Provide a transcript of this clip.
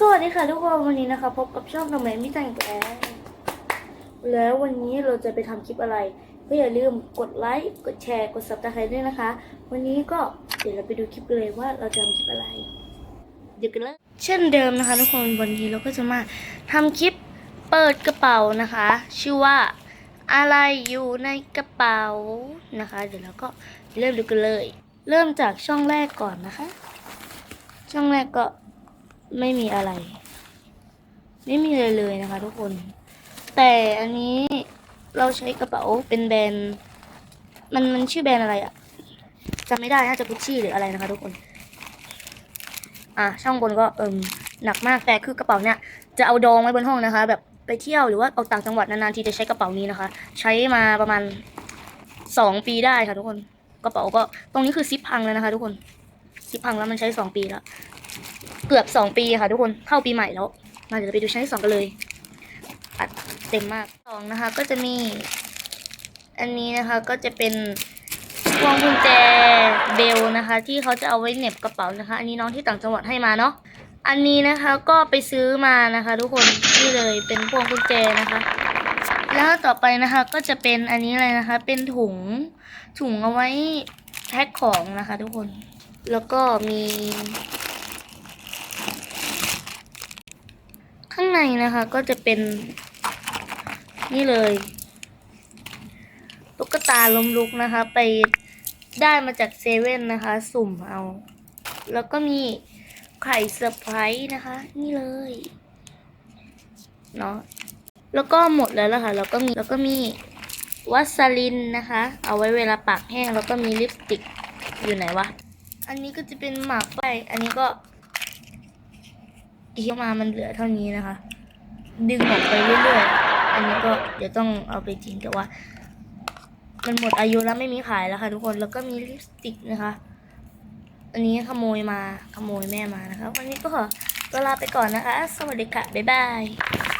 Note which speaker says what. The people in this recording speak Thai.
Speaker 1: สวัสดีค่ะทุกคนวันนี้นะคะพบกับช่องทำไมไม่แต่งแกแล้ววันนี้เราจะไปทำคลิปอะไร ก็อย่าลืมกดไลค์กดแชร์กดซับสไครต์ด้วยนะคะ วันนี้ก็เดี๋ยวเราไปดูคลิปเลยว่าเราจะทำคลิปอะไรเดี๋ยวกันเลยเช่นเดิมนะคะทุกคนวันนี้เราก็จะมาทำคลิปเปิดกระเป๋านะคะ ชื่อว่าอะไรอยู่ในกระเป๋านะคะ เดี๋ยวเราก็เริ่มดูกันเลย เริ่มจากช่องแรกก่อนนะคะ ช่องแรกก็ ไม่มีอะไร ไม่มีเลยเลยนะคะ ทุกคน แต่อันนี้เราใช้กระเป๋าเป็นแบรนด์มันมันชื่อแบรนด์อะไรอะจำไม่ได้น่าจะกุชชี่หรืออะไรนะคะ ทุกคน อะช่องบนก็เอิมหนักมากแต่คือกระเป๋าเนี่ยจะเอาดองไว้บนห้องนะคะ แบบไปเที่ยวหรือว่าเอาต่างจังหวัดนานๆทีจะใช้กระเป๋านี้นะคะ ใช้มาประมาณสองปีได้ค่ะ ทุกคน กระเป๋าก็ตรงนี้คือซิปพังแล้วนะคะ ทุกคนซิปพังแล้วมันใช้สองปีแล้ว เกือบสองปีค่ะทุกคนเข้าปีใหม่แล้วมาเดี๋ยวไปดูชั้นที่สองกันเลยอัดเต็มมากสองนะคะ ก็จะมี อันนี้นะคะก็จะเป็นพวงกุญแจเบลนะคะ ที่เขาจะเอาไว้เหน็บกระเป๋านะคะ อันนี้น้องที่ต่างจังหวัดให้มาเนาะอันนี้นะคะก็ไปซื้อมานะคะ ทุกคนนี่เลยเป็นพวงกุญแจนะคะ แล้วต่อไปนะคะก็จะเป็นอันนี้เลยนะคะ เป็นถุงถุงเอาไว้แพ็คของนะคะ ทุกคน แล้วก็มี ข้างในนะคะก็จะเป็น นี่เลยตุ๊กตาล้มลุกนะคะ ไปได้มาจากเซเว่นนะคะ สุ่มเอา แล้วก็มีไข่เซอร์ไพรส์นะคะ นี่เลยเนาะแล้วก็หมดแล้วล่ะค่ะ แล้วก็มีแล้วก็มีวัสลินนะคะ เอาไว้เวลาปากแห้ง แล้วก็มีลิปสติกอยู่ไหนวะ อันนี้ก็จะเป็นหมากไฟอันนี้ก็ เคี้ยวมามันเหลือเท่านี้นะคะ ดึงออกไปเรื่อยๆ อันนี้ก็เดี๋ยวต้องเอาไปทิ้งแต่ว่า มันหมดอายุแล้วไม่มีขายแล้วค่ะทุกคนแล้วก็มีลิปสติกนะคะ อันนี้ขโมยมาขโมยแม่มานะคะ วันนี้ก็ขอตัวลาไปก่อนนะคะ สวัสดีค่ะ บ๊ายบาย